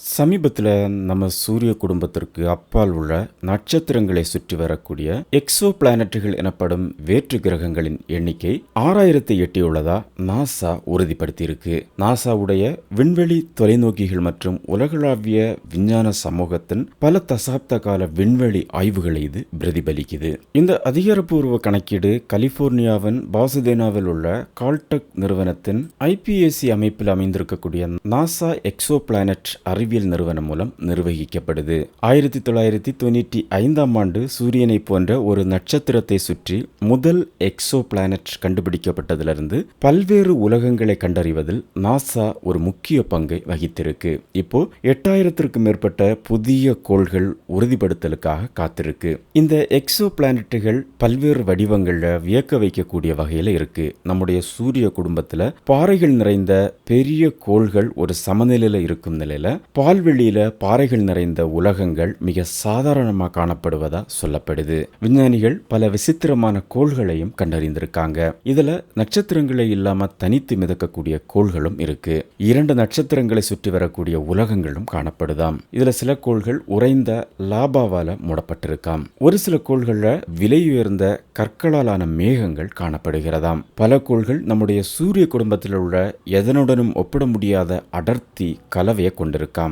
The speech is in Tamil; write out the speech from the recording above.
சமீபத்தில் நம்ம சூரிய குடும்பத்திற்கு அப்பால் உள்ள நட்சத்திரங்களை சுற்றி வரக்கூடிய எக்ஸோ பிளானட்டுகள் எனப்படும் வேற்று கிரகங்களின் எண்ணிக்கை ஆறாயிரத்தை எட்டியுள்ளதா நாசா உறுதிப்படுத்தியிருக்கு. நாசாவுடைய விண்வெளி தொலைநோக்கிகள் மற்றும் உலகளாவிய விஞ்ஞான சமூகத்தின் பல தசாப்த கால விண்வெளி ஆய்வுகளை இது பிரதிபலிக்குது. இந்த அதிகாரப்பூர்வ கணக்கீடு கலிபோர்னியாவின் பாசுதேனாவில் உள்ள கால்டெக் நிறுவனத்தின் ஐபிஎஸ்சி அமைப்பில் அமைந்திருக்கக்கூடிய நாசா எக்ஸோ பிளானட் அறிவியல் நிறுவனம் மூலம் நிர்வகிக்கப்படுது. ஆயிரத்தி தொள்ளாயிரத்தி தொண்ணூற்றி ஐந்தாம் ஆண்டு சூரியனை போன்ற ஒரு நட்சத்திரத்தை சுற்றி முதல் எக்ஸோ பிளானட் கண்டுபிடிக்கப்பட்டதிலிருந்து பல்வேறு உலகங்களை கண்டறிவதில் நாசா ஒரு முக்கிய பங்கை வகித்திருக்கு. இப்போ எட்டாயிரத்திற்கும் மேற்பட்ட புதிய கோள்கள் உறுதிப்படுத்தலுக்காக காத்திருக்கு. இந்த எக்ஸோ பிளானட்டுகள் பல்வேறு வடிவங்களில் வியக்க வைக்கக்கூடிய வகையில் இருக்கு. நம்முடைய சூரிய குடும்பத்தில் பாறைகள் நிறைந்த பெரிய கோள்கள் ஒரு சமநிலையில் இருக்கும் நிலையில பால்வெளியில் பாறைகள் நிறைந்த உலகங்கள் மிக சாதாரணமாக காணப்படுவதா சொல்லப்படுது. விஞ்ஞானிகள் பல விசித்திரமான கோள்களையும் கண்டறிந்திருக்காங்க. இதில் நட்சத்திரங்களே இல்லாமல் தனித்து மிதக்கக்கூடிய கோள்களும் இருக்கு. இரண்டு நட்சத்திரங்களை சுற்றி வரக்கூடிய உலகங்களும் காணப்படுதாம். இதில் சில கோள்கள் உறைந்த லாபாவால் மூடப்பட்டிருக்காம். ஒரு சில கோள்களில் விலை உயர்ந்த கற்களாலான மேகங்கள் காணப்படுகிறதாம். பல கோள்கள் நம்முடைய சூரிய குடும்பத்தில் உள்ள எதனுடனும் ஒப்பிட முடியாத அடர்த்தி கலவையை கொண்டிருக்காம்.